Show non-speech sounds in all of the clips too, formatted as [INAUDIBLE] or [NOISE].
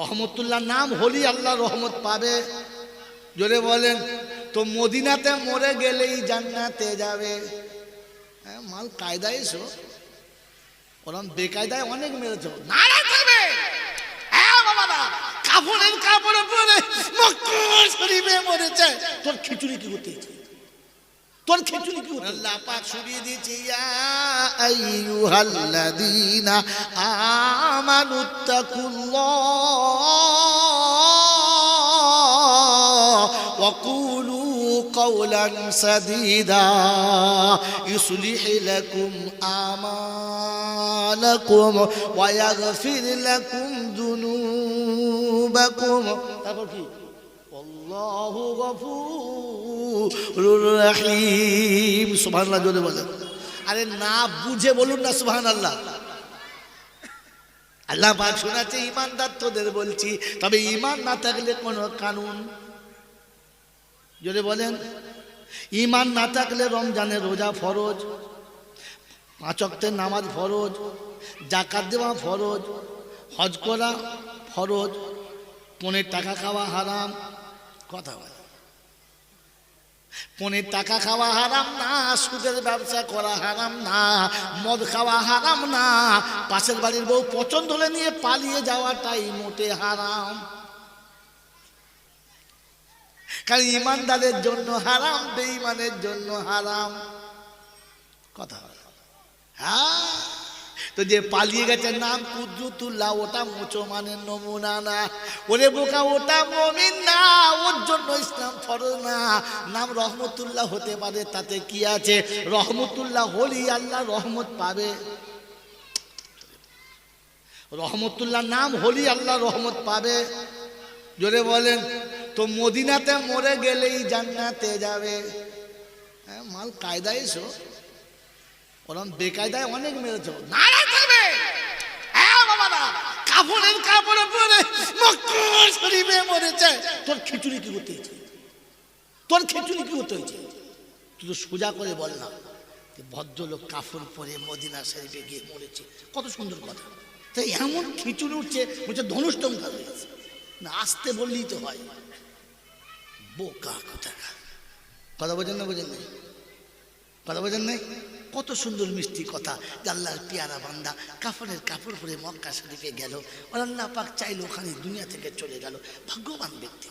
রহমতুল্লাহ নাম হলি আল্লাহ রহমত পাবে। জোরে বলেন, তো মদিনাতে মরে গেলেই জান্নাতে যাবে। হ্যাঁ মাল কায়দায় এসো। ওরম বেকায়দায় অনেক মেরেছ। নারা থাকবে কাপড়ের কাপড়ে পরে মক্কা শরীফে মরেছে। তোর খিচুড়ি কি করতে? তোর খিচুড়ি কি করতে আল্লাহ পাক শুনিয়ে দিয়েছে ইয়া আইয়ুহাল্লাযীনা আমানুত্তাকুল্লাহ وقولوا قولا سديدا يصلح لكم أعمالكم ويغفر لكم ذنوبكم আল্লাহু গফুরুর রহিম। সুবহানাল্লাহ, জোরে বলেন। আরে না বুঝে বলুন না, সুবহানাল্লাহ। আল্লাহ পাক শোনাচ্ছে, ইমানদার তোদের বলছি, তবে ইমান না থাকলে কোনো কানুন। জোরে বলেন। ইমান না থাকলে রমজানের রোজা ফরজ, পাঁচ অক্টের নামাজ ফরজ জাকাত দেওয়া ফরজ, হজ করা ফরজ, পনেরো টাকা খাওয়া হারাম কথা বলে। পনেরো টাকা খাওয়া হারাম না, সুদের ব্যবসা করা হারাম না, মদ খাওয়া হারাম না, পাশের বাড়ির বউ পছন্দ হলে নিয়ে পালিয়ে যাওয়াটাই মোটে হারাম। কারণ ইমানদারের জন্য হারাম, বেঈমানের জন্য হারাম। কথা। হ্যাঁ? তো যে পালিয়ে গেছে নাম কুদ্রুতুল্লাহ, ওটা মুসলমানের নমুনা না ওরে বোকা, ওটা মমিন না, ওর জন্য ইসলাম ফরজ না। নাম রহমতুল্লাহ হতে পারে, তাতে কি আছে? রহমতুল্লাহ হলি আল্লাহ, রহমত পাবে। রহমতুল্লাহ নাম হলি আল্লাহ, রহমত পাবে। জোরে বলেন, তো মদিনাতে মরে গেলেই জান্নাতে যাবে। হ্যাঁ মাল কায়দায় এসো। ওরম বেকায়দায় অনেক মেরেছ। নারা থাকবে কাপড়ের কাপড়ে পরে শরীফে মরেছে। তোর খিচুড়ি কি করতে হয়েছে? তোর খিচুড়ি কি করতে হয়েছে? তুই তো সোজা করে বল না ভদ্রলোক কাপড় পরে মদিনা শরীফে গিয়ে মরেছে। কত সুন্দর কথা। তাই এমন খিচুড়ি উঠছে, বলছে ধনুষ্টঙ্কার হয়েছে না, আসতে বললেই তো হয়। বোকা কথা কথা বোঝেন না, বোঝেন নাই। কথা বোঝেন নাই? কত সুন্দর মিষ্টি কথা। যে আল্লাহর পিয়ারা বান্দা কাপড়ের কাপড় পরে মক্কা শরীফে গেল। আল্লাহ পাক চাইলো ওখানে দুনিয়া থেকে চলে গেল। ভাগ্যবান ব্যক্তি।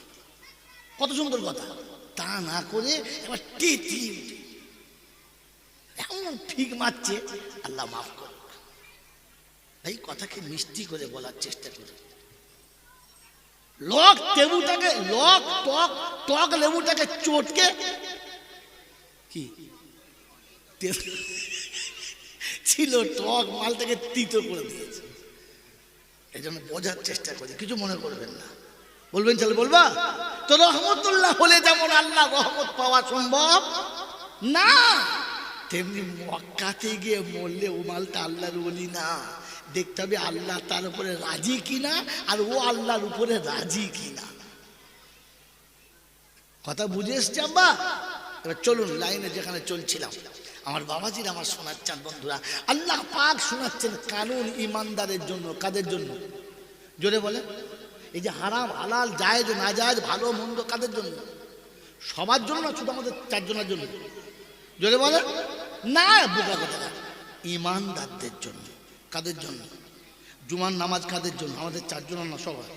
কত সুন্দর কথা। তা না করে এবার টিটি এমন ঠিক মারছে। আল্লাহ মাফ করুক। এই কথাকে মিষ্টি করে বলার চেষ্টা করি। লক লেবুটাকে লক টক টক লেবুটাকে চটকে কি? ছিল টক মালটাকে তিতো করে দিয়েছে। এই জন্য বোঝার চেষ্টা করি, কিছু মনে করবেন না। বলবেন চলে বলবা, তো রহমতুল্লাহ হলে যেমন আল্লাহ রহমত পাওয়া সম্ভব, না, তেমনি মক্কাতে গিয়ে মরলে ও মালটা আল্লাহর বলি না। দেখতে হবে আল্লাহ তার উপরে রাজি কিনা, আর ও আল্লাহর উপরে রাজি কিনা। কথা বুঝে এসছে আব্বা? এবার চলুন লাইনে যেখানে চলছিলাম। আমার বাবাজির, আমার শোনাচ্ছেন বন্ধুরা, আল্লাহ পাক শোনাচ্ছেন কানুন ইমানদারের জন্য, কাদের জন্য? জোরে বলে। এই যে হারাম, হালাল, জায়েজ না জায়েজ ভালো, মন্দ কাদের জন্য? সবার জন্য না, শুধু আমাদের চারজনের জন্য? জোরে বলে। না, বোকা কথা। ইমানদারদের জন্য, কাদের জন্য? জুমার নামাজ কাদের জন্য? আমাদের চারজনের না, সবার?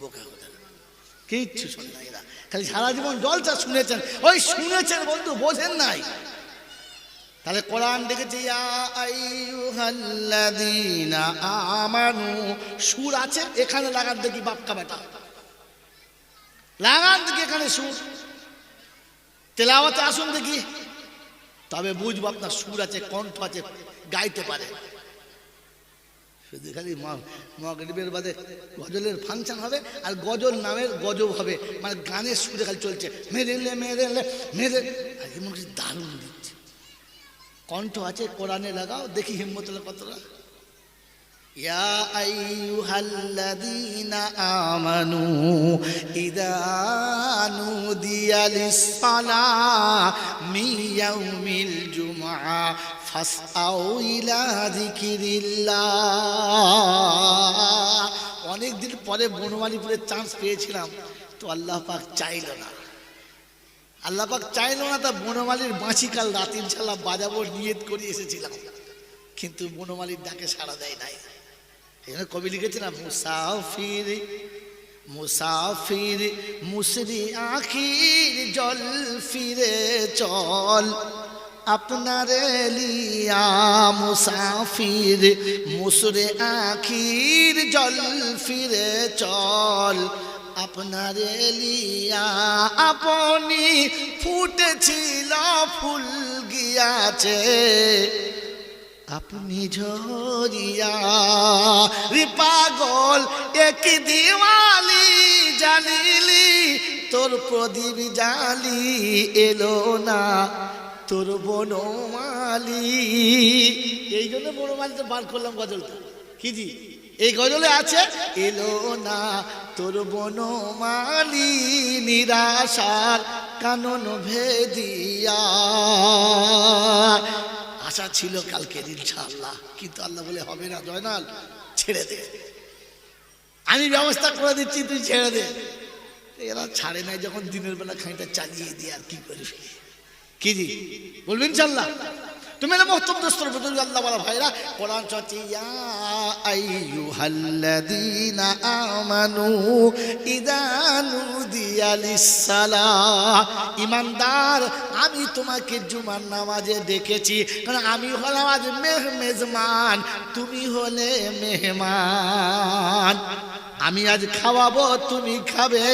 বোকা কথা। কিচ্ছু শোনে না এরা। খালি সারা জীবন জলসা শুনেছেন। ওই শুনেছেন বন্ধু, বোঝেন নাই। তাহলে কোরআন দেখেছি আমানু। সুর আছে, এখানে লাগান দেখি বাপকা বেটা। লাগান দেখি এখানে সুর। তেলাওয়াতে আসুন দেখি। তবে বুঝব আপনার সুর আছে, কণ্ঠ আছে, গাইতে পারে। শুধু খালি মগরিবের বাদে গজলের ফাংশন হবে আর গজল নামের গজব হবে মানে গানের সুরে খালি চলছে মেরেলে মেরেলে মেরে আর এমন কিছু দারুণ দিচ্ছে কণ্ঠ আছে কোরআনে লাগাও দেখি হিম্মত হলো কতটা يا أيها الذين آمنوا إذا نودي للصلاة من يوم الجمعة অনেকদিন অনেক দিন পরে বনমালিপুরের চান্স পেয়েছিলাম, তো আল্লাহ পাক চাইল না। আল্লাহ পাক চাইল না, তা বনমালির বাঁচি কাল রাত ইনশাল্লাহ বাজাবো, নিয়ত করে এসেছিলাম। কিন্তু বনমালির ডাকে সাড়া দেয় নাই। এখানে কবি লিখেছে না মুসাফির মুসাফির, মুসরি আখির জল ফিরে চল। আপনার লিয়া মুসাফির, মুসরে আখির জল ফিরে চল। আপনার লিয়া আপনি ফুটেছিল ফুল গিয়াছে। আপনি ঝরিয়া রে পাগল এক দিওয়ালি জানিলি, তোর প্রদীপ জালি এলো না। তোর বনমালি এই জন্য বনমালিতে বার করলাম গজলটা। কি জি? এই গজলে আছে, এলো না তোর বনমালি নিরাশার কানন ভেদিয়া। আশা ছিল কালকের ইনশাআল্লাহ, কিন্তু আল্লাহ বলে হবে না, জয়নাল, ছেড়ে দে। আমি ব্যবস্থা করে দিচ্ছি, তুই ছেড়ে দে। এরা ছাড়ে নাই, যখন দিনের বেলা খানিকটা চালিয়ে দিয়ে আর কি করবি? কি জি? বলবেন ইনশাআল্লাহ। তুমি না মহতম দোস্তর বদল আল্লাহ বলা ভাইরা, কোরআন চলছে, ইয়া আইয়ুহাল্লাযীনা আমানু ইযা নুদিয়া লিস-সালাহ ঈমানদার আমি তোমাকে জুমার নামাজে ডেকেছি, কারণ আমি হলাম আজ মেহ মেজমান তুমি হলে মেহমান। আমি আজ খাওয়াবো, তুমি খাবে।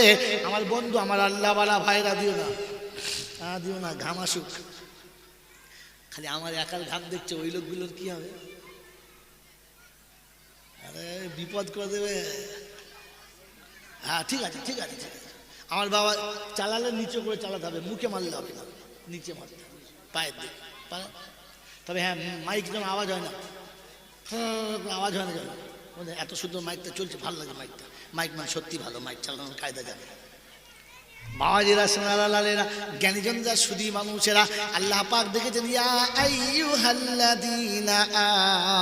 আমার বন্ধু, আমার আল্লাহ বালা ভাইরা, দিও না। দিও না ঘামাসুক খালি আমার একার ঘাম দেখছে ওই লোকগুলোর কি হবে? আরে বিপদ করে দেবে। হ্যাঁ ঠিক আছে ঠিক আছে ঠিক আছে। আমার বাবা চালালে নিচে করে চালাতে হবে মুখে মারলে হবে না। নিচে মারতে হবে পায়ের দিকে। পায়ে- তবে হ্যাঁ মাইক যেন আওয়াজ হয় না। হ্যাঁ, আওয়াজ হয় না যেন। এত সুন্দর মাইকটা চলছে ভালো লাগে মাইকটা। মাইক মানে সত্যি ভালো মাইক চালানোর কায়দা জানে। বাবাজিরা সোনালালেরা জ্ঞানীজনরা, সুদী মানুষেরা, আল্লাহ পাক দেখেছেন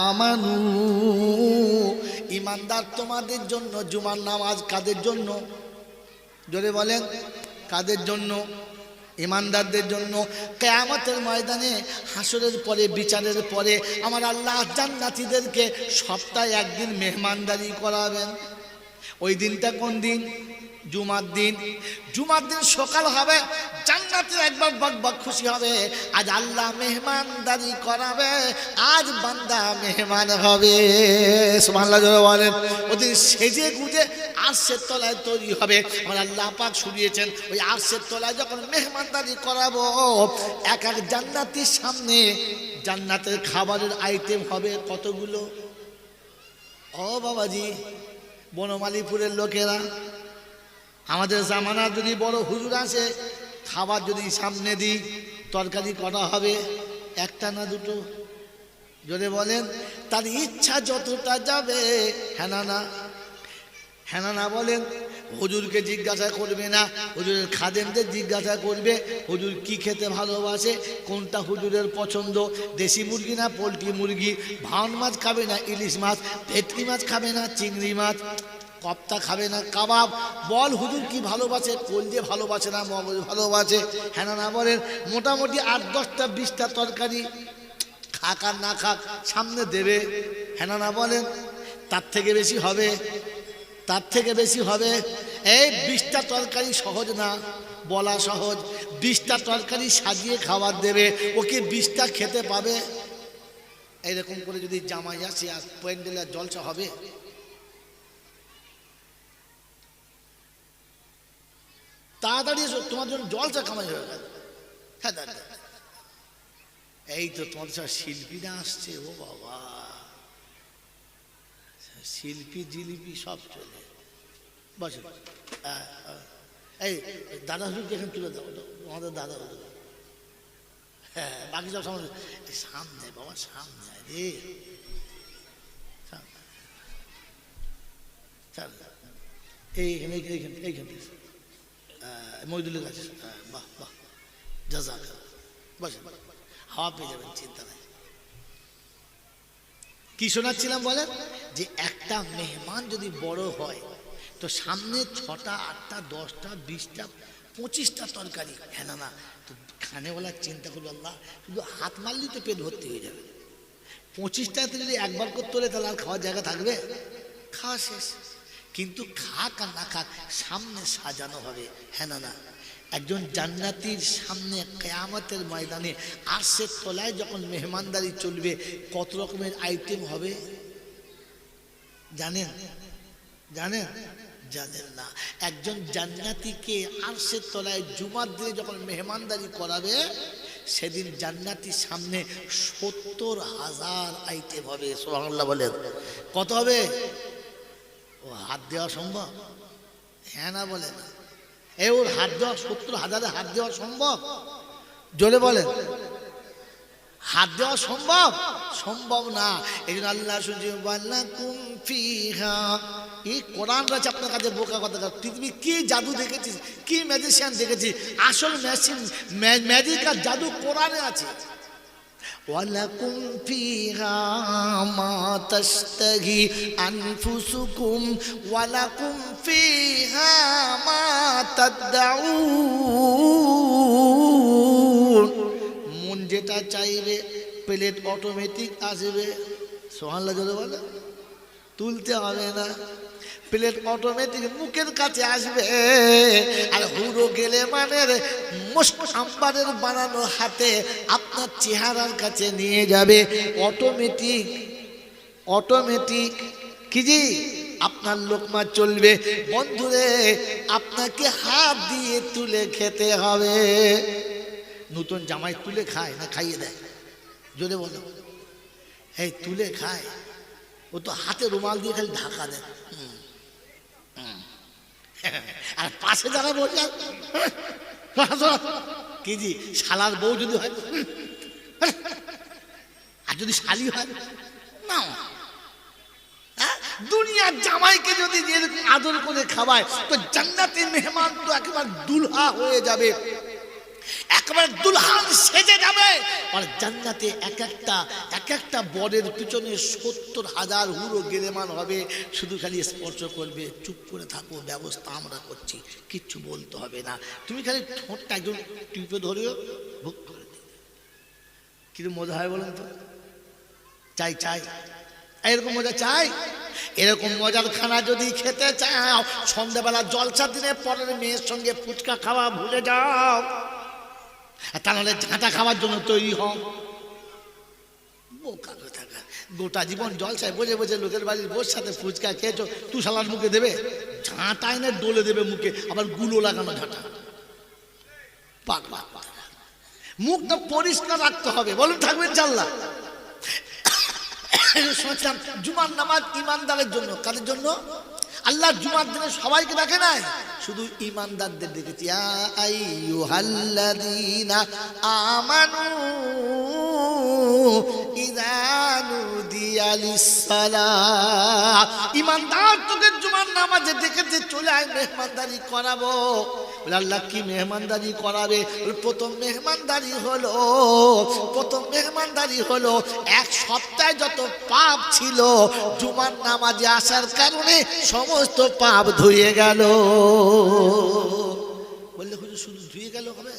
আমানু। ইমানদার তোমাদের জন্য, জুমার নামাজ কাদের জন্য? জোরে বলেন, কাদের জন্য? ইমানদারদের জন্য। কেয়ামতের ময়দানে, হাসরের পরে, বিচারের পরে, আমার আল্লাহ জান্নাতীদেরকে সপ্তাহে একদিন মেহমানদারি করাবেন। ওই দিনটা কোন দিন? জুমার দিন। জুমার দিন সকাল হবে, জান্নাতের একবার বক বক খুশি হবে। আজ আল্লাহ মেহমানদারি করাবে, আজ বান্দা মেহমান হবে। সুবহানাল্লাহ জোরে বলেন। ওদিন সেজে গুজে আরশের তলায় তৈরি হবে। আমার আল্লাহ পাক শুনিয়েছেন, ওই আরশের তলায় যখন মেহমানদারি করাবো, এক এক জান্নাতির সামনে জান্নাতের খাবারের আইটেম হবে কতগুলো? ও বাবাজি, বনমালীপুরের লোকেরা আমাদের জামানা যদি বড় হুজুর আসে, খাবার যদি সামনে দিই, তরকারি করা হবে, একটা না দুটো? যদি বলেন, তার ইচ্ছা যতটা যাবে হ্যাঁ না। না হ্যাঁ না না বলেন, হুজুরকে জিজ্ঞাসা করবে না, হুজুরের খাদেমদের জিজ্ঞাসা করবে, হুজুর কি খেতে ভালোবাসে, কোনটা হুজুরের পছন্দ, দেশি মুরগি না পোলট্রি মুরগি? ভাউন মাছ খাবে না ইলিশ মাছ, ভেটকি মাছ খাবে না চিংড়ি মাছ? কপ্তা খাবে না, কাবাব। বল হুজুর কি ভালোবাসে? কলজে ভালোবাসে না মগজ ভালোবাসে? হ্যাঁ না বলেন, মোটামুটি আট, দশটা, বিশটা তরকারি খাক আর না খাক, সামনে দেবে। হ্যাঁ না না বলেন, তার থেকে বেশি হবে, তার থেকে বেশি হবে। এই বিশটা তরকারি সহজ না, বলা সহজ। বিশটা তরকারি সাজিয়ে খাবার দেবে, ওকে বিশটা খেতে পাবে। এইরকম করে যদি জামাই আসে আর প্যান্ডেলের জলসা হবে তাড়াতাড়ি এসো, তোমার জন্য জলসা কামাই হয়ে গেল হ্যাঁ এই তো তোমার সব শিল্পীরা আসছে, ও বাবা। শিল্পী, জিলিপি সব চলে। বসে। এই দাদা হুজুরকে এখানে তুলে দাও আমাদের দাদা হুজুর। হ্যাঁ বাকি সব সামনে। সামনে, বাবা, সামনে, রে। সামনে। এইখানে এইখানে এইখানে। মহিদুলের কাছে। বাহ বাহ। জাজাক বসে হাওয়া পেয়ে যাবেন, চিন্তা নাই। কি শোনাচ্ছিলাম বলেন? যে একটা মেহমান যদি বড় হয়, তো সামনে ছটা, আটটা, দশটা, বিশটা, পঁচিশটা তরকারি। হ্যাঁ না না, তো খানেওয়ালা চিন্তা করল আল্লাহ শুধু হাত মারলেই তো পেট ভর্তি হয়ে যাবে। পঁচিশটাতে যদি একবার করতে হলে তাহলে আর খাওয়ার জায়গা থাকবে? খাওয়া শেষ। কিন্তু খাক আর না খাক, সামনে সাজানো হবে। হ্যাঁ না না। একজন জান্নাতির সামনে কেয়ামতের ময়দানে আরশের তলায় যখন মেহমানদারি চলবে, কত রকমের আইটেম হবে? জানেন? জানেন? জানেন না। একজন জান্নাতিকে আরশের তলায় জুমার দিনে যখন মেহমানদারি করাবে, সেদিন জান্নাতির সামনে সত্তর হাজার আইটেম হবে। সোহানুল্লাহ বলেন। কত হবে? ও, হাত দেওয়া সম্ভব? হ্যাঁ না বলে না। এ ওর হাত দেওয়া, সত্তর হাজারে হাত দেওয়া সম্ভব? জোরে বলেন। হাত দেওয়া সম্ভব? সম্ভব না। এই জন্য আল্লাহ ফিহা। এই কোরআন রয়েছে আপনার কাছে বোকা কথা। পৃথিবী কি জাদু দেখেছিস? কি ম্যাজিশিয়ান দেখেছিস? আসল ম্যাজিক আর জাদু কোরআনে আছে। ولكم فيها ما تشتهي أنفسكم ولكم فيها ما تدعون মন যেটা চাইবে প্লেট অটোমেটিক আসবে সোহানলা জোরে বলে তুলতে হবে না প্লেট অটোমেটিক মুখের কাছে আসবে। আর হুড়ো গেলে মানে মোস্ট আম্বারের বানানো হাতে আপনার চেহারার কাছে নিয়ে যাবে। অটোমেটিক অটোমেটিক কি জি? আপনার লোকমা চলবে। বন্ধুরে, আপনাকে হাত দিয়ে তুলে খেতে হবে। নতুন জামাই তুলে খায় না খাইয়ে দেয়? জোরে বলো। এই তুলে খায়। ও তো হাতে রুমাল দিয়ে খালি ঢাকা দেয়। আর পাশে যারা বসে আছে, কি জি শালার বউ যদি হয় আর যদি শালি হয় না। হ্যাঁ? দুনিয়ার জামাইকে যদি আদর করে খাওয়ায় তো জান্নাতের মেহমান তো একেবারে দুলহা হয়ে যাবে। একেবারে দুলহান সেজে যাবে। আর জান্নাতে এক একটা এক একটা বরের পিছনে সত্তর হাজার হুড়ো গেলেমান হবে, শুধু খালি স্পর্শ করবে, চুপ করে থাকো, ব্যবস্থা আমরা করছি, কিচ্ছু বলতে হবে না। তুমি খালি ঠোঁটটা একজন টিপে ধরেও ভোগ করে দিবে। কিন্তু মজা হয় বলুন তো? চাই চাই। এরকম মজা চাই? এরকম মজার খানা যদি খেতে চাও, সন্ধ্যাবেলা জলসার দিনে পরের মেয়ের সঙ্গে ফুচকা খাওয়া ভুলে যাও। তা নাহলে ঝাঁটা খাওয়ার জন্য তৈরি হও। বোকা। গোটা জীবন জলসায় বোঝে বোঝে লোকের বাড়ির বোর সাথে ফুচকা খেয়েছো তু সালার মুখে দেবে? ঝাঁটা এনে ডোলে দেবে মুখে, আবারগুলো লাগানো ঝাঁটা। পাক পাক পাক। মুখটা পরিষ্কার রাখতে হবে, বলুন থাকবেন চাল্লা [COUGHS] শুনছিলাম, জুমার নামাজ ইমানদারের জন্য, কাদের জন্য? আল্লাহ জুমার দিনে সবাইকে দেখে নাই? শুধু ইমানদারদের দেখেছি। আমানু ইমানদার তোকে জুমার নামাজে ডেকেছে চলে আয় মেহমানদারি করাবো। আল্লাহ কি মেহমানদারি করাবে? প্রথম মেহমানদারি হলো, প্রথম মেহমানদারি হলো, এক সপ্তাহে যত পাপ ছিল, জুমার নামাজে আসার কারণে সমস্ত পাপ ধুয়ে গেল। বললে, হুজুর, শুধু ধুয়ে গেল হবে?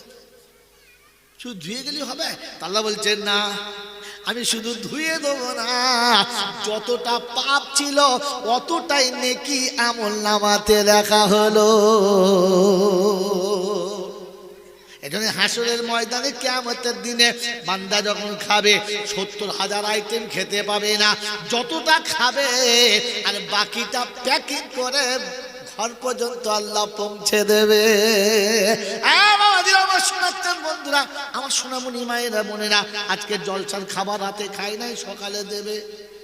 শুধু ধুয়ে গেলেই হবে? তাল্লা বলছেন, না। আমি শুধু ধুয়ে দেবো না। যতটা পাপ ছিল, অতটাই নেকি আমল নামাতে লেখা হলো। এখানে হাসরের ময়দানে কেমতের দিনে বান্দা যখন খাবে, সত্তর হাজার আইটেম খেতে পাবে না। যতটা খাবে, আর বাকিটা প্যাকিং করে ঘর পর্যন্ত আল্লাহ পৌঁছে দেবে। শোনাচ্ছেন বন্ধুরা, আমার সোনামণি মায়েরা বোনেরা, আজকে জলসার খাবার হাতে খাই নাই, সকালে দেবে।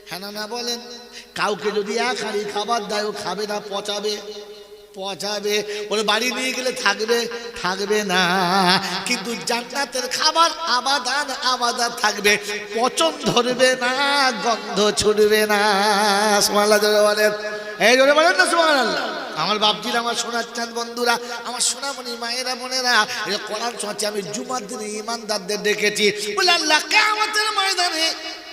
হ্যাঁ না বলেন? কাউকে যদি এক হাড়ি খাবার দেয়, ও খাবে না, পচাবে। পচাবে। ওর বাড়ি নিয়ে গেলে থাকবে থাকবে না। কিন্তু জান্নাতের খাবার আবাদান আবাদান থাকবে। পচন ধরবে না, গন্ধ ছুটবে না। সোমাল্লা জোরে বলেন। এই জোরে বলেন না সোমাল আমার বাপজির, আমার সোনার শোনাচ্ছেন বন্ধুরা, আমার সোনামণি, মায়েরা, বোনেরা কোরআন শোনাচ্ছি আমি জুমার দিনে ইমানদারদের ডেকেছি। কেমতের ময়দানে,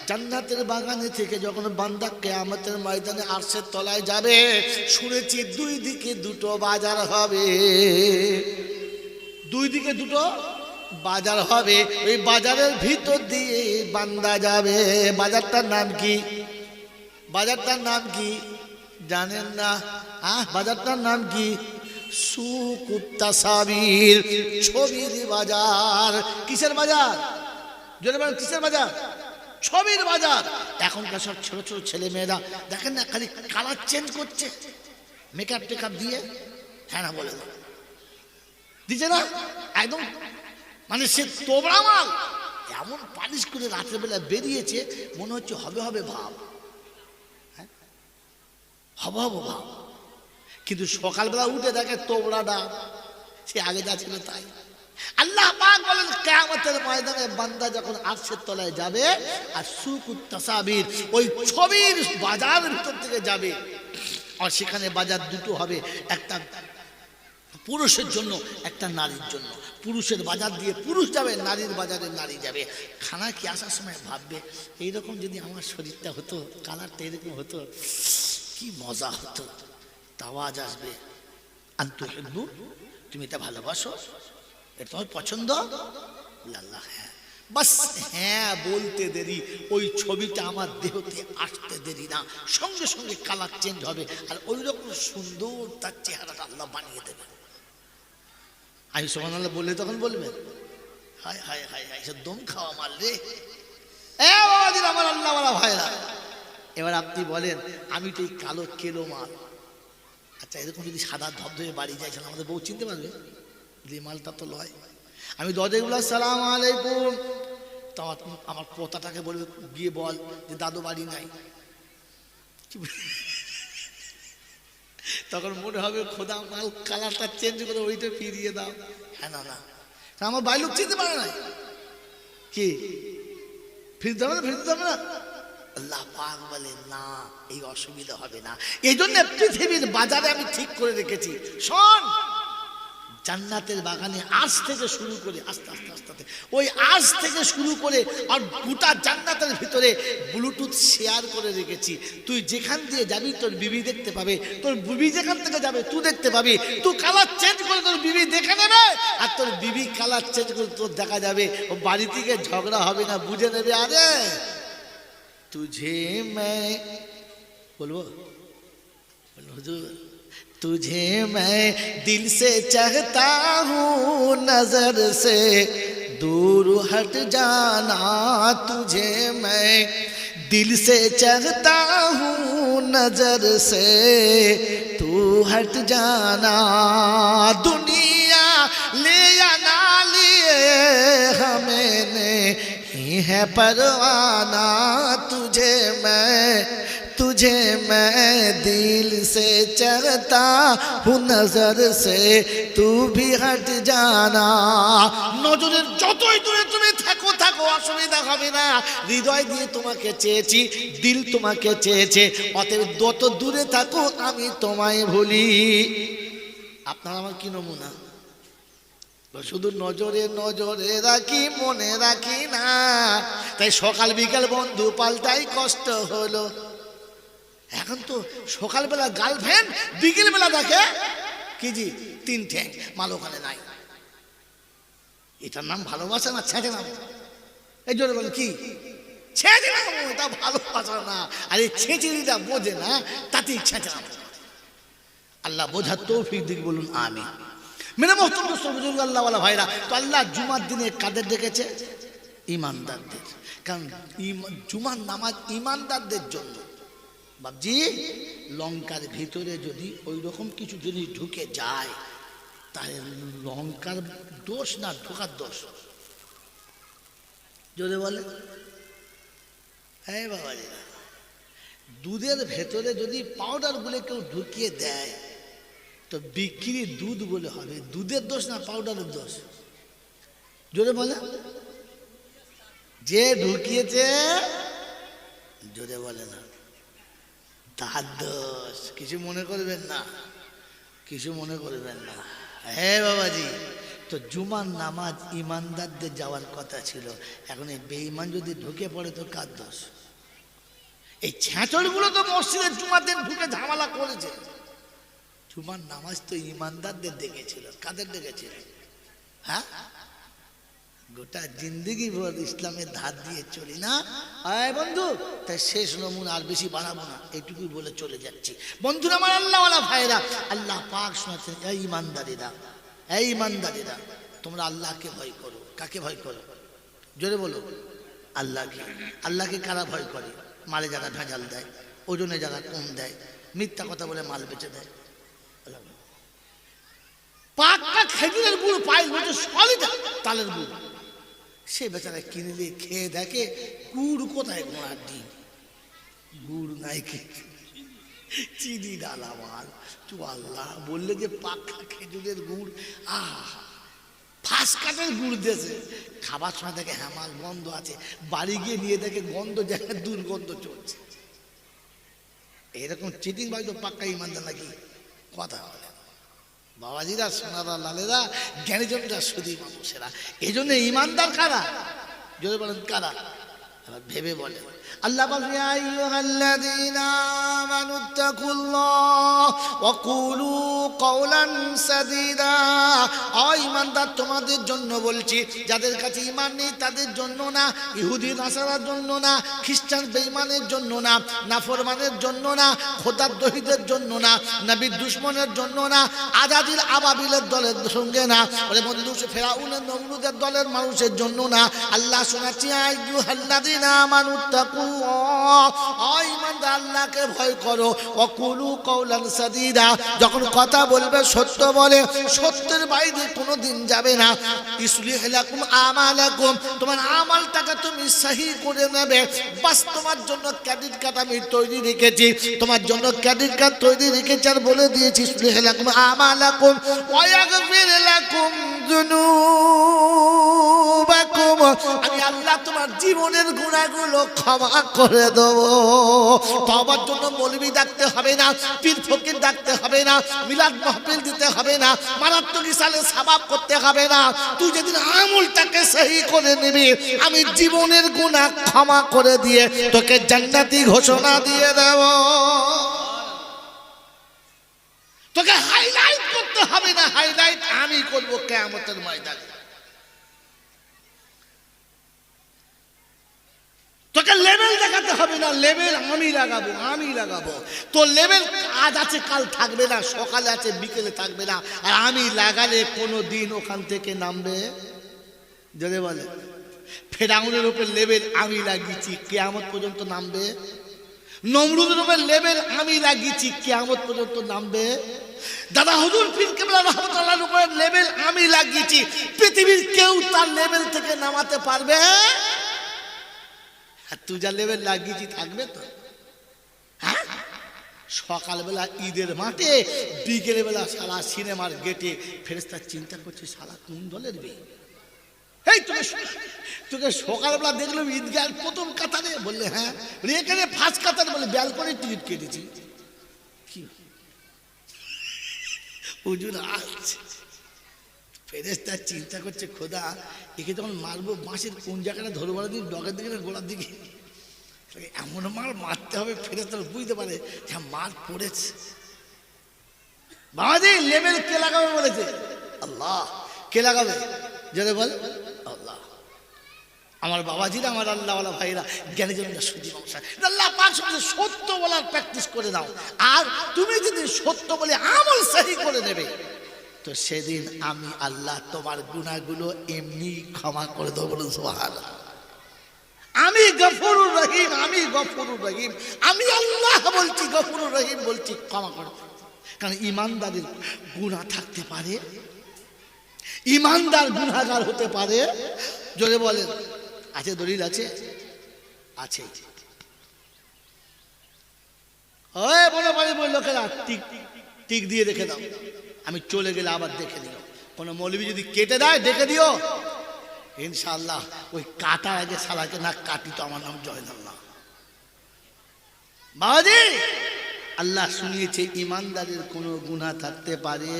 জান্নাতের বাগানে থেকে যখন বান্দা কেয়ামতের ময়দানে আরশের তলায় যাবে, শুনেছি দুই দিকে দুটো বাজার হবে। দুই দিকে দুটো বাজার হবে। ওই বাজারের ভিতর দিয়ে বান্দা যাবে। বাজারটার নাম কি? বাজারটার নাম কি? জানেন না? আহ, বাজারটার নাম কি? সুকুত্তা সাবির ছবির বাজার। কিসের বাজার? জোরে বলেন, কিসের বাজার? ছবির বাজার। এখনকার সব ছোট ছোট ছেলে মেয়েরা, দেখেন না, খালি কালার চেঞ্জ করছে। মেকআপ টেকআপ দিয়ে? হ্যাঁ না, বলে দাও। দিছে না? একদম মানে সে তোবড়া মাল। এমন পালিশ করে রাতের বেলা বেরিয়েছে, মনে হচ্ছে হবে হবে ভাব। হ্যাঁ? হবে হবে ভাব। কিন্তু সকালবেলা উঠে দেখে তোবড়া ডাব সে আগে যা ছিল তাই। আল্লাহ বলেন, কেয়ামতের ময়দানে বান্দা যখন আরশের তলায় যাবে, আর সুকুত তাসাবির, ওই ছবির বাজার ভিতর থেকে যাবে, আর সেখানে বাজার দুটো হবে, একটা পুরুষের জন্য, একটা নারীর জন্য। পুরুষের বাজার দিয়ে পুরুষ যাবে, নারীর বাজারে নারী যাবে। খানা কি আসার সময় ভাববে, এইরকম যদি আমার শরীরটা হতো, কালারটা এরকম হতো, কি মজা হতো। তাওয়াজ আসবে। আন্তু হেব্বু তুমি এটা ভালোবাসো? এটা তোমার পছন্দ? আল্লাহ হ্যাঁ। বাস হ্যাঁ বলতে দেরি। ওই ছবিটা আমার দেহতে আসতে দেরি না। সঙ্গে সঙ্গে কালার চেঞ্জ হবে। আর ওই রকম সুন্দর তার চেহারাটা আল্লাহ বানিয়ে দেবে আমি সোহান আল্লাহ বললে তখন বলবেন হায় হায় হায় হায় সে দম খাওয়া এ বাবাজির আমার আল্লাহ ভাইরা। এবার আপনি বলেন, আমি তো এই কালো কেলো মাল। আচ্ছা এরকম যদি সাদা ধবধবে বাড়ি যায়, তাহলে আমাদের বউ চিনতে পারবে। যে মালটা তো লয়। আমি দরজাগুলো সালাম আলাইকুম। তো আমার- পোতাটাকে বলবে, গিয়ে বল যে দাদু বাড়ি নাই। তখন মনে হবে খোদা মাল কালারটা চেঞ্জ করে ওইটা ফিরিয়ে দাও। হ্যাঁ না না। আমার বাড়ির লোক চিনতে পারে না কি? ফিরতে হবে না, ফিরতে হবে না? না, এই অসুবিধা হবে না। এই জন্য পৃথিবীর বাজারে আমি ঠিক করে রেখেছি। শোন, জান্নাতের বাগানে থেকে শুরু করে, আস্তে আস্তে আস্তে ওই থেকে শুরু করে আর গোটা জান্নাতের ভিতরে ব্লুটুথ শেয়ার করে রেখেছি। তুই যেখান দিয়ে যাবি, তোর বিবি দেখতে পাবে। তোর বিবি যেখান থেকে যাবে তুই দেখতে পাবি। তুই কালার চেঞ্জ করে তোর বিবি দেখে নেবে আর তোর বিবি কালার চেঞ্জ করে তোর দেখা যাবে। ও বাড়ি থেকে ঝগড়া হবে না, বুঝে নেবে? আরে तुझे मैं बोलो बोलो हुजूर। तुझे मैं दिल से चाहता हूँ, नज़र से दूर हट जाना। तुझे मैं दिल से चाहता हूँ, नज़र से तू हट जाना। दुनिया ले नहीं है परवाना तुझे मैं तुझे मैं दिल से चाहता हूँ नजर से तू भी हट जाना নজরের যতই দূরে তুমি থাকো থাকো অসুবিধা হবে না হৃদয় দিয়ে তোমাকে চেয়েছি দিল তোমাকে চেয়েছে অতএব যত দূরে থাকো আমি তোমায় ভুলি আপনার আমার কি নমুনা শুধু নজরে নজরে রাখি, মনে রাখি না। তাই সকাল, বিকাল বন্ধু পাল্টাই কষ্ট হলো। এখন তো সকালবেলা গার্লফ্রেন্ড বিকেলবেলা দেখে কি জি তিন ঠ্যাং মাল ওখানে নাই। এটার নাম ভালোবাসা না ছেঁচে নাম? এই জন্য বলে, কি? ছেঁচে নাম? এটা ভালোবাসা না। আর এই ছেঁচিরিটা বোঝে না, তাতেই ছেঁচে নাম। আল্লাহ বোঝার তৌফিক দিক বলুন আমি মেরে মোহতম বুজুর্গ আল্লাহওয়ালা ভাইরা। তো আল্লাহ জুমার দিনে কাদের ডেকেছে? ইমানদারদের কারণ জুমার নামাজ ইমানদারদের জন্য। বাবজি লঙ্কার ভিতরে যদি ওই রকম কিছু জিনিস ঢুকে যায়, তাহলে লঙ্কার দোষ না, ঢোকার দোষ। যদি বলে। হ্যাঁ বাবা। দুধের ভেতরে যদি পাউডার গুলে কেউ ঢুকিয়ে দেয় তো বিক্রি দুধ বলে হবে। দুধের দোষ না পাউডারের দোষ? জোরে বলে। যে ঢুকিয়েছে, জোরে বলে না। তার দোষ। কিছু মনে করবেন না। কিছু মনে করবেন না। হ্যাঁ বাবাজি, তো জুমার নামাজ ইমানদারদের যাওয়ার কথা ছিল। এখন এই বেঈমান যদি ঢুকে পড়ে, তো কার দোষ? এই ছেঁচড়গুলো তো মসজিদের জুমাতে ঢুকে ঝামেলা করেছে। জুমার নামাজ তো ইমানদারদের দেখেছিল কাদের দেখেছিল হ্যাঁ? গোটা জিন্দগি ভর ইসলামের ধার দিয়ে চলি না। আয় বন্ধু, তাই শেষ নমুনা আর বেশি বাড়াবো না। এইটুকুই বলে চলে যাচ্ছি। বন্ধুরা আমার আল্লাহওয়ালা ভাইরা আল্লাহ পাক শোনাচ্ছেন এই ইমানদারিরা এই ইমানদারিরা, তোমরা আল্লাহকে ভয় করো। কাকে ভয় করো? জোরে বলো, আল্লাহকে। আল্লাহকে কারা ভয় করে? মালে যারা ভেজাল দেয়, ওজনে যারা কম দেয়, মিথ্যা কথা বলে মাল বেচে দেয়। পাক্কা খেজুরের গুড় পাই বলছে সলিড তালের গুড়। সে বেচারা কিনলে খেয়ে দেখে গুড় কোথায় ঘোড়ার ডিম? গুড় নাই কে? চিনি ডালা মাল তু আল্লাহ বললে যে পাক্কা খেজুরের গুড়, আহ, ফাঁস কাঠের গুড় দিয়েছে। খাবার সময় দেখে হ্যামাল গন্ধ আছে। বাড়ি গিয়ে নিয়ে দেখে গন্ধ জায়গায় দুর্গন্ধ চলছে। এরকম চিটিং বাড়ি তো পাক্কা ইমানদার নাকি? কথা বলে। বাবাজিরা, সোনারা, লালেরা, জ্ঞানীজনরা শুধু মানুষেরা। এই জন্য ইমানদার কারা? যদি বলেন, কারা? ভেবে বলে। আল্লাহ বলছে, "ইয়া আইয়ুহাল্লাযীনা আমানুত্তাকুল্লাহ ইমানদার তোমাদের জন্য বলছি, যাদের কাছে ঈমান নেই তাদের জন্য না, ইহুদি, নাসারার জন্য না, খ্রিস্টান, বেঈমানের জন্য না, নাফরমানের জন্য না, খোদার দহিদের জন্য না, নবীর দুশ্মনের জন্য না আজাদিল আবাবিলের দলের সঙ্গে না, ওরে বন্ধু ফেরাউনের, নমরুদের দলের মানুষের জন্য না, আল্লাহ শোনাচ্ছি আইয়ুহাল্লাযীনা আমানুত্তাকু ইমানদার আল্লাহকে ভয় করো। অকুলু কৌলান সাদিদা। যখন কথা বলবে, সত্য বলে। সত্যের বাইরে কোনো দিন যাবে না। ইসলি হেলাকুম আমালাকুম। তোমার আমালটাকে তুমি সহি করে নেবে। বাস, তোমার জন্য ক্রেডিট কার্ড আমি তৈরি রেখেছি। তোমার জন্য ক্রেডিট কার্ড তৈরি রেখেছি আর বলে দিয়েছি ইসলি হেলাকুম আমালাকুম। ওয়াগফির লাকুম যুনুবাকুম। আমি আল্লাহ তোমার জীবনের গুণাগুলো ক্ষমা করে দেবো। তবার জন্য মৌলবি ডাকতে হবে না, পীর ফকির ডাকতে হবে না, মিলাদ মাহফিল দিতে হবে না, মারাত্মক ইসালে সাবাব করতে হবে না। তুই যেদিন আমুলটাকে সহি করে নিবি। আমি জীবনের গুণা ক্ষমা করে দিয়ে তোকে জান্নাতি ঘোষণা দিয়ে দেব। তোকে হাইলাইট করতে হবে না হাইলাইট আমি করব কেয়ামতের ময়দানে। তোকে লেভেল দেখাতে হবে না লেভেল আমি লাগাবো আমি লাগাবো। তোর লেভেল আজ আছে, কাল থাকবে না, সকালে আছে, বিকেলে থাকবে না, আর আমি লাগালে কোনো দিন ওখান থেকে নামবে? যদি বলে, ফেরাউনের উপর লেভেল আমি লাগিয়েছি, কেয়ামত পর্যন্ত নামবে? নমরুদের উপর লেভেল আমি লাগিয়েছি, কেয়ামত পর্যন্ত নামবে? দাদা হুজুর পীর রহমতুল্লাহর উপর লেভেল আমি লাগিয়েছি, পৃথিবীর কেউ তার লেভেল থেকে নামাতে পারবে? আর তুই যা লেভেল লাগিয়েছি, থাকবে তো? হ্যাঁ? সকালবেলা ঈদের মাঠে বিকেলে বেলা সারা সিনেমার গেটে ফেরেস্তার চিন্তা করছে সারা কোন দলের বিয়ে এই তোকে তোকে সকালবেলা দেখলাম ঈদগাহ প্রথম কাতারে। বললে হ্যাঁ? এখানে ফার্স্ট কাতারে। বলে, ব্যালকনির টিকিট কেটেছি। কি? হুজুর আসছে ফেরেস্তা চিন্তা করছে, খোদা, একে যখন মারবো, বাঁশের কোন জায়গাটা ধরবো দিন ডগের দিকে না গোড়ার দিকে? এমন মার, মারতে হবে ফেরেস্তা বুঝতে পারে যে মার পড়েছে। বাবাজি লেভেল কে লাগাবে বলেছে? আল্লাহ, কে লাগাবে? যদি বল। আল্লাহ। আমার বাবাজিরা, আমার আল্লাহওয়ালা ভাইরা জ্ঞানী জনরা সুদী নমস্কার আল্লাহ পাক সঙ্গে সত্য বলার প্র্যাকটিস করে দাও। আর তুমি যদি সত্য বলে আমল সহি করে নেবে তো সেদিন আমি আল্লাহ তোমার গুণাগুলো এমনি ক্ষমা করে দেবো সোহান আমি গফরুর রহিম, আমি গফরুর রহিম। আমি আল্লাহ বলছি, গফরুর রহিম বলছি, ক্ষমা করে কারণ ইমানদারের গুণা থাকতে পারে, ইমানদার গুণাগার হতে পারে। জোরে বলেন, আছে দলিল আছে? আছে। ওই বলে বাড়ি লোকেরা, টিক টিক দিয়ে রেখে দাও। আমি চলে গেলে আবার দেখে দিও কোনো মৌলবি যদি কেটে দেয়, দেখে দিও। ইনশাআল্লাহ, ওই কাটার আগে সালাকে না কাটি তো আমার নাম জয়নাল্লাহ। বাবাজি, আল্লাহ শুনিয়েছে, ইমানদারের কোনো গুণা থাকতে পারে?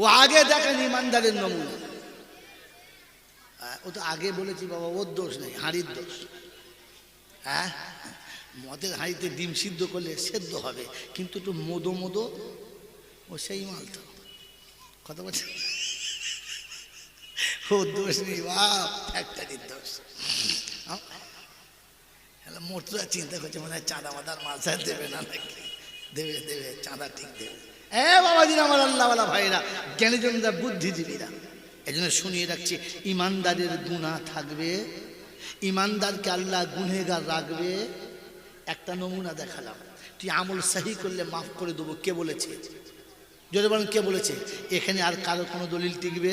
ও আগে দেখেন ইমানদারের নমুনা। ও তো আগে বলেছি বাবা, ওর দোষ নেই, হাঁড়ির দোষ। হ্যাঁ? মদের হাঁড়িতে ডিম সিদ্ধ করলে সেদ্ধ হবে, কিন্তু একটু মোদো মোদো ও সেই মাল তো কথা বলছে ও দোষ নেই, বাপ ফ্যাক্টরির দোষ। মোটরা চিন্তা করছে, মনে হয় চাঁদা মাদার মাল দেবে না নাকি? দেবে দেবে, চাঁদা ঠিক দেবে। এ বাবাজির আমার আল্লাহওয়ালা ভাইরা জ্ঞানীজনরা বুদ্ধিজীবীরা। এই জন্য শুনিয়ে রাখছি, ইমানদারের গুণা থাকবে, ইমানদারকে আল্লাহ গুনেগার রাখবে। একটা নমুনা দেখালাম। তুই আমল সাহি করলে মাফ করে দেবো, কে বলেছে? যদি বলেন কে বলেছে? এখানে আর কারও কোনো দলিল টিকবে?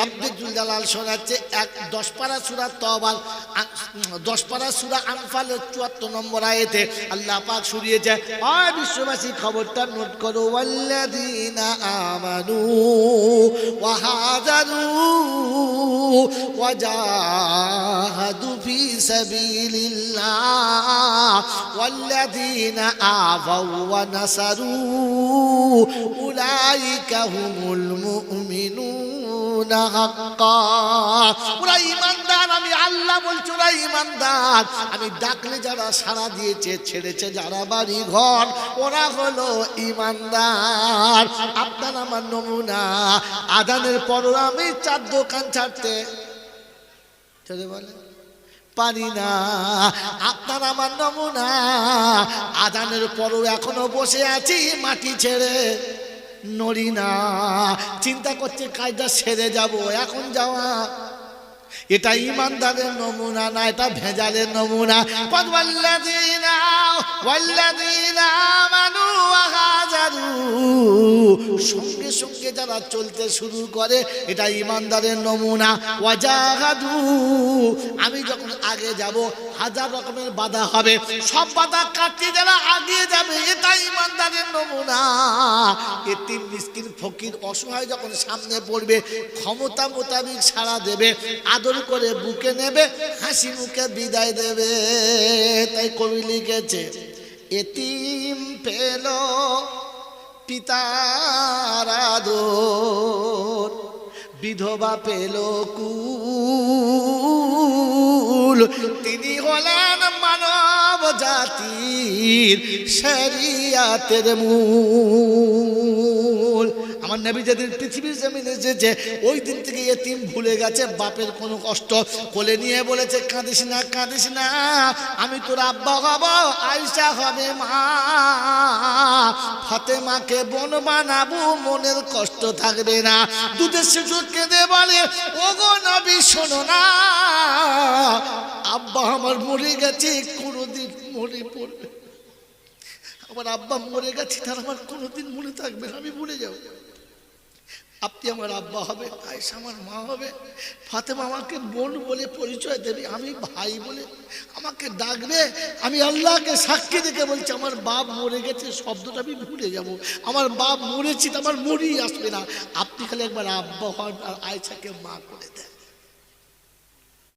রব্বিকুল জালাল শোনাচ্ছে, এক দশ পারা সুরা তবার দশ পারা সুরা আনফালের চুয়াত্তর নম্বর আয়েতে আল্লাহ পাক শুনিয়েছে আর বিশ্ববাসী, খবরটা নোট করো, ওয়াল্লাযীনা আমানু ওয়া হাজারু ওয়া জাহাদু ফি সাবিলিল্লাহ, ওয়াল্লাযীনা আওয়াউ ওয়া নাসারু, উলাইকা হুমুল মুমিনুনা। হাক্কা ওরা ইমানদার, আমি আল্লাহ বলছি, ওরা ইমানদার। আমি ডাকলে যারা সাড়া দিয়েছে, ছেড়েছে যারা বাড়ি ঘর ওরা হলো ইমানদার। আপনার আমার নমুনা, আদানের পর আমি চার দোকান ছাড়তে। বলে, পারি না। আপনার আমার নমুনা, আদানের পরও এখনও বসে আছি মাটি ছেড়ে। নড়ি না। চিন্তা করছে কাজটা সেরে যাব, এখন যাওয়া। এটা ইমানদারের নমুনা না, এটা ভেজালের নমুনা। পদওয়াল্লাযীনা ওয়াল্লাযীনা আমানু ওয়া সঙ্গে সঙ্গে যারা চলতে শুরু করে, এটা ইমানদারের নমুনা। ওয়াজাহাদু। আমি যখন আগে যাব, হাজার রকমের বাধা হবে। সব বাধা কাটিয়ে যারা আগিয়ে যাবে, এটা ইমানদারের নমুনা। এতিম, মিসকিন, ফকির অসহায় যখন সামনে পড়বে, ক্ষমতা মোতাবিক সাড়া দেবে, আদর করে বুকে নেবে, হাসি মুখে বিদায় দেবে। তাই কবি লিখেছে, এতিম পেল পিতার আদর বিধবা পেল কুল। তিনি হলেন মানব জাতির শরিয়াতের মূল। আমার নবী যেদিন পৃথিবীর জমিনে এসেছে ওই দিন থেকে এ এতিম ভুলে গেছে, বাপের কোনো কষ্ট কোলে নিয়ে বলেছে, কাঁদিস না কাঁদিস না, আমি তোর আব্বা হব আয়সা হবে মা। ফাতেমাকে বোন বানাবো, মনের কষ্ট থাকবে না। দুধের শিশু কেঁদে বলে, ওগো নবী, শোনো না, আব্বা আমার মরে গেছে, কোনোদিন মরে পড়বে আমার আব্বা মরে গেছে, তার আমার কোনোদিন মনে থাকবে না, আমি ভুলে যাব। আপনি আমার আব্বা হবে আয়সা আমার মা হবে। ফাতেমা আমাকে বোন বলে পরিচয় দেবে, আমি ভাই বলে আমাকে ডাকবে। আমি আল্লাহকে সাক্ষী দেখে বলছি, আমার বাপ মরে গেছে, শব্দটা আমি ভুলে যাব। আমার বাপ মরেছি, তো আমার মরেই আসবে না। আপনি খালি একবার আব্বা হন আর আয়সাকে মা করে দেন।